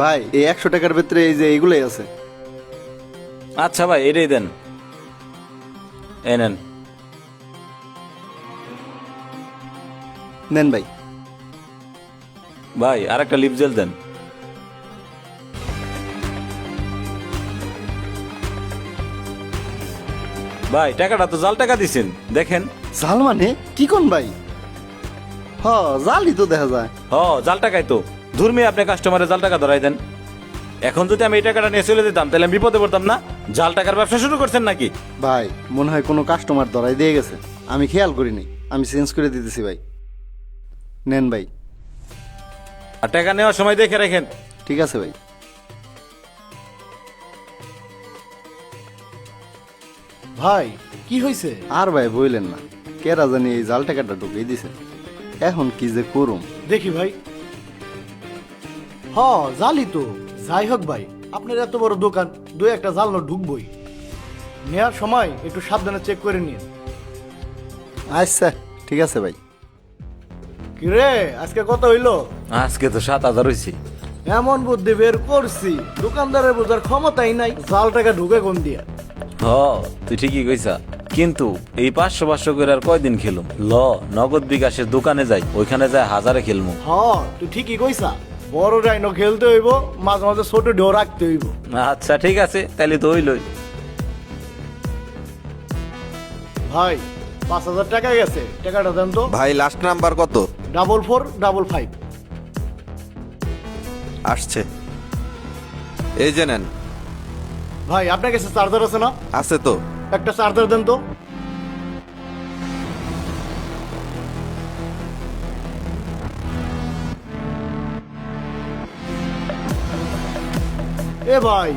ভাই এই একশো টাকার ভিতরে এই যে এইগুলোই আছে। আচ্ছা ভাই এটাই দেন। নেন। নেন ভাই। ভাই আর একটা লিপ জেল দেন। ভাই টাকাটা তো জাল টাকা দিছেন দেখেন। জাল মানে? কি কোন ভাই? হ জালই তো দেখা যায়। হ জাল টাকাই তো। ধর্মী আপনি কাস্টমারে জাল টাকা ধরাই দেন। এখন যদি আমি এই টাকাটা নিয়ে চলে যেতাম তাহলে আমি বিপদে পড়তাম না? জাল টাকার ব্যবসা শুরু করছেন নাকি? ভাই মনে হয় কোনো কাস্টমার ধরাই দিয়ে গেছে। আমি খেয়াল করিনি আমি চেঞ্জ করে দিতেছি ভাই। নেন ভাই। আর টাকা নেওয়ার সময় দেখে রাখেন। ঠিক আছে ভাই। ভাই কি হয়েছে আর ভাই বইলেন না। কেরা জানি এই জাল টাকাটা ঢুকিয়ে দিছে। এখন কি যে করুম? দেখি ভাই। হ জালি তো। যাই হোক ভাই আপনার এত বড় দোকান দু একটা জাল নোট ঢুকবই। নেওয়ার সময় একটু সাবধানে চেক করে নিন। আচ্ছা ঠিক আছে ভাই। কি রে আজকে কত হইল? আজকে তো সাত হাজার হয়েছে এমন বুদ্ধি বের করছি দোকানদারের বোঝার ক্ষমতাই নাই জাল টাকা ঢুকে কোন দিয়া? হ তুই ঠিকই কইছা। কিন্তু এই পাঁচশো পাঁচশো করে আর কয়দিন খেলুম? ল নগদ বিকাশের দোকানে যাই ওইখানে যায় হাজারে খেলমু। হ তুই ঠিকই কইছা। বড় ডাইনো খেলতে হইব মাঝে মাঝে ছোট ঢেউ রাখতে হইব। আচ্ছা ঠিক আছে তাহলে তো হইলই ভাই পাঁচ হাজার টাকা গেছে টাকাটা দেন তো। ভাই লাস্ট নাম্বার কত? ডাবল ফোর ডাবল ফাইভ আসছে। এই যে নেন। ভাই আপনার কাছে চার্জার আছে না? আছে তো। একটা চার্জার দেন তো। এ ভাই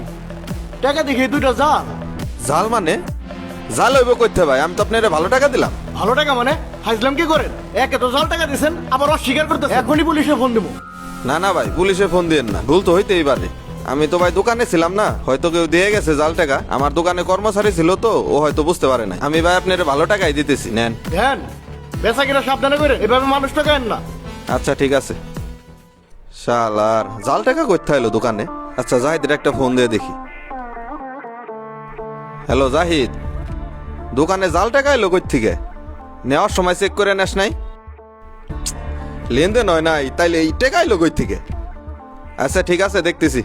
টাকা দেখি দুইটা যা জাল মানে? জাল হইব করতে ভাই আমি তো আপনার ভালো টাকা দিলাম। ভালো টাকা মানে? হাইজলাম কি করেন? একে তো জাল টাকা দিছেন আবার অস্বীকার করতে এখনই পুলিশে ফোন দেবো। না না ভাই পুলিশে ফোন দিয়েন না। ভুল তো হইতেই পারে। আমি তো ভাই দোকানে ছিলাম না হয়তো কেউ দিয়ে গেছে জাল টাকা। আমার দোকানে কর্মচারী ছিল তো ও হয়তো বুঝতে পারে না আমি ভাই আপনার ভালো টাকাই দিতেছি নেন। দেন বেচা কিনা সাবধানে করে এভাবে মানুষ টাকায়েন না? আচ্ছা ঠিক আছে। শালার জাল টাকা করতে হলো দোকানে? আচ্ছা জাহিদের একটা ফোন দিয়ে দেখি। হ্যালো জাহিদ। দোকানে জাল টাকা এলো কই থেকে নেওয়ার সময় চেক করে নেস নাই? লেনদেন হয় নাই তাইলে এই টাকা এলো কই থেকে আচ্ছা ঠিক আছে দেখতেছি।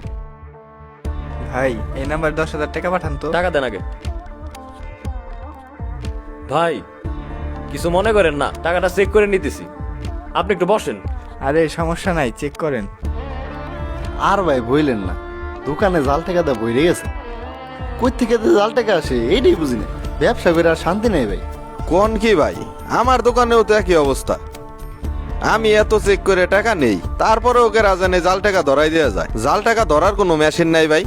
ভাই এই নাম্বার দশ হাজার টাকা পাঠান তো। টাকা দেন আগে। ভাই কিছু মনে করেন না টাকাটা চেক করে নিতেছি। আপনি একটু বসেন। আরে সমস্যা নাই চেক করেন। আর ভাই বইলেন না। দোকানে জাল টাকা দা বইরে গেছে। কই থেকে যে জাল টাকা আসে এইটাই বুঝি না। ব্যবসা করে আর শান্তি নেই ভাই। কোন কি ভাই? আমার দোকানেও তো একই অবস্থা। আমি এত চেক করে টাকা নেই তারপরে ওকে রাজানে জাল টাকা ধরাই দেওয়া যায়। জাল টাকা ধরার কোনো মেশিন নাই ভাই।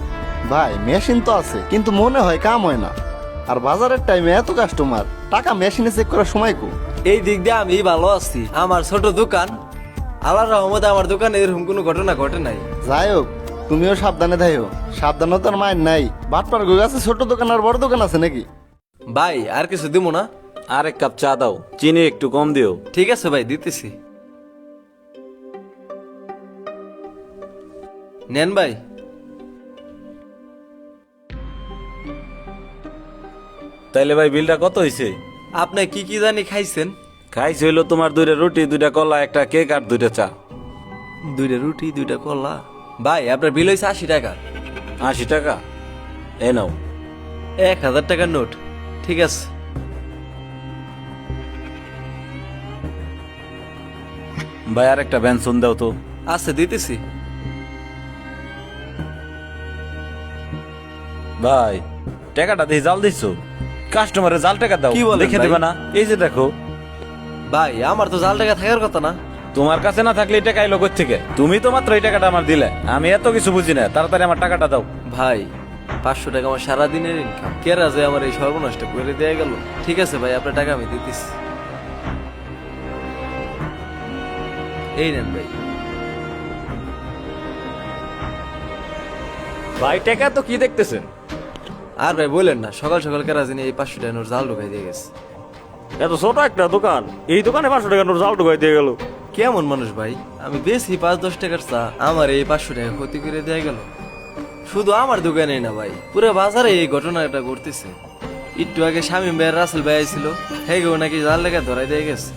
ভাই মেশিন তো আছে কিন্তু মনে হয় কাম হয় না। আর বাজারের টাইমে এত কাস্টমার টাকা মেশিনে চেক করার সময় কো এই দিক দিয়ে আমি ভালো আছি। আমার ছোট দোকান আল্লাহর রহমতে আমার দোকানে এরকম কোনো ঘটনা ঘটে নাই। যাই হোক তুমিও সাবধানে থাইও সাবধানতার মায়ের নাই। বাটপার গই আছে ছোট দোকান আর বড় দোকান আছে নাকি? ভাই আর কিছু দিব না। আর এক কাপ চা দাও চিনি একটু কম দিও। ঠিক আছে ভাই দিতেছি। নেন ভাই। তাইলে ভাই বিলটা কত হয়েছে আপনি কি কি জানি খাইছেন? খাইছে হইল তোমার দুইটা রুটি দুইটা কলা একটা কেক আর দুইটা চা। দুইটা রুটি দুইটা কলা। ভাই আপনার বিল হয়েছে আশি টাকা। আশি টাকা? এ নাও। এক হাজার টাকার নোট। ঠিক আছে। ভাই আর একটা বেনসন দাও তো। আচ্ছা দিতেছি। ভাই টাকাটা দিয়ে জাল দিচ্ছ কাস্টমারে জাল টাকা দাও। কি বলেন দেখে দেবে না। এই যে দেখো ভাই আমার তো জাল টাকা থাকার কথা না। তোমার কাছে না থাকলে এই টাকা এলো থেকে? তুমি তো মাত্র এই টাকাটা আমার দিলে। আমি এত কিছু বুঝি না। তাড়াতাড়ি আমার টাকাটা দাও। ভাই পাঁচশো টাকা আমার সারাদিনের ইনকাম কেরা যে আমার এই সর্বনষ্ট করে দেয়া গেল? ঠিক আছে ভাই আপনার টাকা আমি দিতেছি। এই নেন ভাই। ভাই টাকা তো কি দেখতেছেন? আর ভাই বলেন না সকাল সকাল কেরা জানি এই পাঁচশো টাকা নোট জাল ঢুকাই দিয়ে গেছে। এত ছোট একটা দোকান। এই দোকানে পাঁচশো টাকা নোট জাল ঢুকাই দিয়ে গেল। কেমন মানুষ ভাই? আমি বেশি পাঁচ দশ টাকার চা। আমার এই পাঁচশো টাকা ক্ষতি করে দেয়া গেল। শুধু আমার দোকানে না ভাই পুরো বাজারে এই ঘটনাটা ঘটতেছে। একটু আগে স্বামী ভাইয়ের রাসেল ভাই আইছিল। হ্যাঁ গো নাকি জাল লেখা ধরাই দিয়ে গেছে।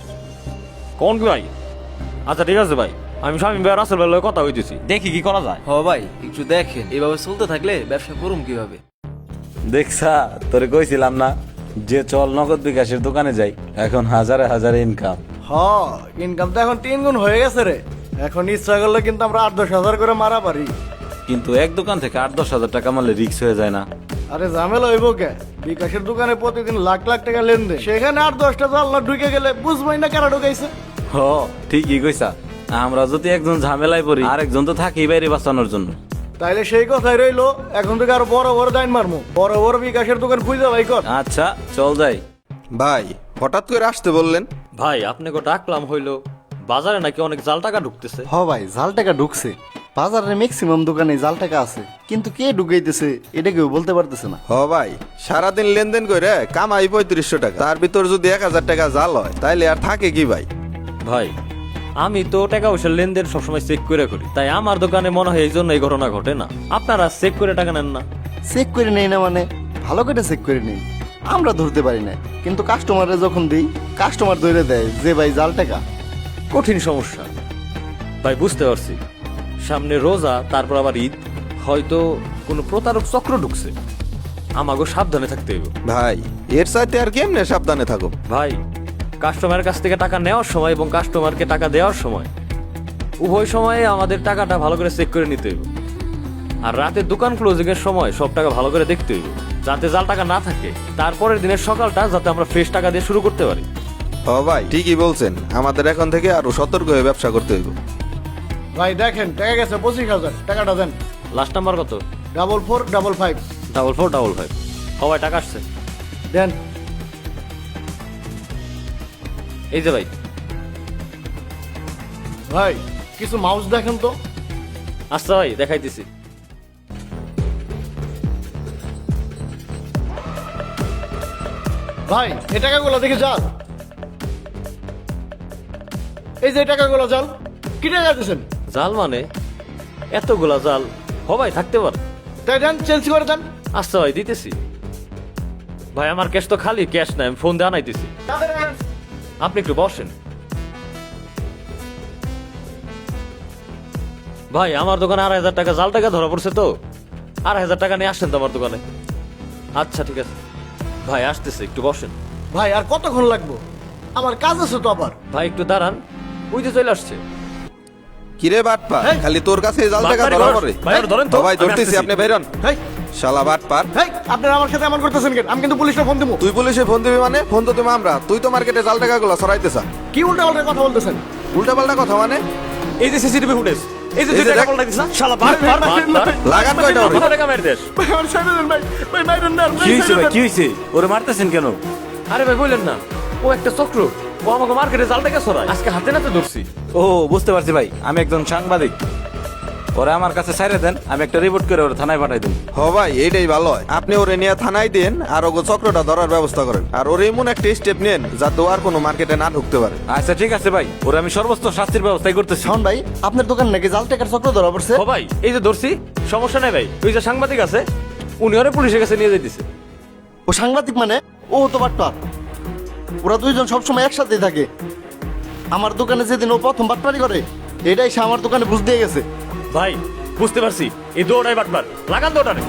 কোন কি ভাই? আচ্ছা ঠিক আছে ভাই। আমি স্বামী ভাই রাসেল ভাইয়ের লগে কথা হইতেছি দেখি কি করা যায়। হ ভাই একটু দেখেন। এভাবে চলতে থাকলে ব্যবসা করুম কীভাবে? দেখছা তোরে কইছিলাম না যে চল নগদ বিকাশের দোকানে যাই এখন হাজারে হাজারে ইনকাম হ ইনকাম তো এখন তিন গুণ হয়ে গেছে রে। এখন ইচ্ছা করলে কিন্তু আমরা আট দশ হাজার করে মারা পারি। কিন্তু এক দোকান থেকে আট দশ হাজার টাকা মারলে রিক্স হয়ে যায় না। আরে ঝামেলা হইব কে? বিকাশের দোকানে প্রতিদিন লাখ লাখ টাকা লেনদেন। সেখানে আট দশটা জানলা ঢুকে গেলে বুঝবাই না কারা ঢুকাইছে। হ ঠিকই কইছা। আমরা যদি একজন ঝামেলায় পড়ি আরেকজন তো থাকি বাইরে বাঁচানোর জন্য। তাইলে সেই কথাই রইল এখন থেকে আরও বড় বড় দাইন মারমু। বড় বড় বিকাশের দোকান খুঁজে ভাই কর। আচ্ছা চল যাই। ভাই হঠাৎ করে আসতে বললেন। ভাই আপনাকে ডাকলাম হইল? বাজারে নাকি অনেক জাল টাকা ঢুকতেছে? হ ভাই জাল টাকা ঢুকছে। বাজারে ম্যাক্সিমাম দোকানে জাল টাকা আছে। কিন্তু কে ঢুকাইতেছে এটা কেউ বলতে পারতেছে না। হ ভাই সারাদিন লেনদেন করে কামাই পঁয়ত্রিশশো টাকা। তার ভিতর যদি এক হাজার টাকা জাল হয় তাইলে আর থাকে কি ভাই? ভাই আমি তো টাকা পয়সার লেনদেন সবসময় চেক করে করি। তাই আমার দোকানে মনে হয় এই জন্য এই ঘটনা ঘটে না। আপনারা চেক করে টাকা নেন না। চেক করে নেই না মানে? ভালো করে চেক করে নেই। আমরা ধরতে পারি না। কিন্তু কাস্টমারে যখন দিই কাস্টমার ধরে দেয় যে ভাই জাল টাকা। কঠিন সমস্যা। ভাই বুঝতে পারছি। সামনে রোজা তারপর আবার ঈদ। হয়তো কোনো প্রতারক চক্র ঢুকছে। আমাকেও সাবধানে থাকতে হইব। ভাই এর সাথে আর কেমনে সাবধানে থাকো ভাই কাস্টমারের কাছ থেকে টাকা নেওয়ার সময় এবং কাস্টমারকে টাকা দেওয়ার সময়। উভয় সময়ে আমাদের টাকাটা ভালো করে চেক করে নিতে হইব। আর রাতে দোকান ক্লোজিং এর সময় সব টাকা ভালো করে দেখতে হইব যাতে জাল টাকা না থাকে। তারপরের দিনের সকালটা যাতে আমরা ফ্রেশ টাকা দিয়ে শুরু করতে পারি। হ ভাই ঠিকই বলছেন। আমাদের এখন থেকে আরও সতর্ক হয়ে ব্যবসা করতে হইব। ভাই দেখেন টাকা গেছে পঁচিশ হাজার। টাকাটা দেন। লাস্ট নাম্বার কত? Double four double five double four double five সবাই টাকা আসছে। দেন। এই যে ভাই। ভাই কিছু মাউস দেখেন তো। আচ্ছা ভাই দেখাইতেছি। ভাই এই টাকাগুলো দেখে যান। এই যে টাকাগুলো জাল কি টাকা দিচ্ছেন জাল মানে? এতগুলা জাল হবাই থাকতে পার। তাই দেন চেঞ্জ করে দেন। আচ্ছা ভাই দিতেছি। ভাই আমার ক্যাশ তো খালি ক্যাশ নাই আমি ফোন দিয়ে আনাইতেছি। আপনি একটু বসেন। ভাই আমার দোকানে আড়াই হাজার টাকা জাল টাকা ধরা পড়ছে তো। আড়াই হাজার টাকা নিয়ে আসছেন তো আমার দোকানে। আচ্ছা ঠিক আছে। ভাই আসতেছে একটু বসেন। ভাই আর কতক্ষণ লাগবো? আমার কাজ আছে তো আবার। ভাই একটু দাঁড়ান। ওই যে চলে আসছে। কিরে বাটপা। খালি তোর কাছে জাল টাকা ধরা পড়ে। ভাই, ধরেন তো, ভাই ধরতেছি আপনি বেরোন। হেই। শালা বাটপার হেই আপনারা আমার সাথে এমন করতেছেন কেন আমি কিন্তু পুলিশে ফোন দেবো তুই পুলিশে ফোন দিবি মানে ফোন তো তুমি আমরা তুই তো মার্কেটে জাল টাকাগুলো সরাইতেছ কি উল্টা উল্টা কথা বলতেছেন উল্টা পাল্টা কথা মানে এই যে সিসিটিভি ফুটেজ এই যে টাকা পাল্টা দিছ শালা বাট বাট বাট লাগান কয়টা ওরে? টাকা মেরে দেশ ভাই আমার ভাই ভাই মাইরেন না কি ভাই কি হয়েছে ওরে মারতেছেন কেন আরে ভাই বললেন না ও একটা চক্র ও আমাকে মার্কেটে জাল টাকা সরায় আজকে হাতে নাতে ধরছি ও বুঝতে পারছি ভাই আমি একজন সাংবাদিক ওরা আমার কাছে ছাইরে দেন আমি একটা রিপোর্ট করে ওরা থানায় পাঠাই দিন হ ভাই এইটাই ভালো হয়। আপনি ওরে নিয়ে থানায় দেন আর ওগো চক্রটা ধরার ব্যবস্থা করেন। আর ওর এমন একটা স্টেপ নেন যাতে ও আর কোনো মার্কেটে না ঢুকতে পারে। আচ্ছা ঠিক আছে ভাই। ওরা আমি সর্বোচ্চ শাস্তির ব্যবস্থাই করতেছি। শাওন ভাই আপনার দোকান নাকি জাল টাকার চক্র ধরা পড়ছে? ও ভাই এই যে ধরছি সমস্যা নাই ভাই। ওই যে সাংবাদিক আছে উনি ওরে পুলিশের কাছে নিয়ে যাইতেছে। ও সাংবাদিক মানে? ও তো বাটপার। ওরা দুইজন সবসময় একসাথেই থাকে। আমার দোকানে যেদিন ও প্রথম বাটপারি করে এটাই সে আমার দোকানে বুঝ দিয়ে গেছে। ভাই বুঝতে পারছি। এই দৌড়াই বাটবার লাগান দৌড়ানে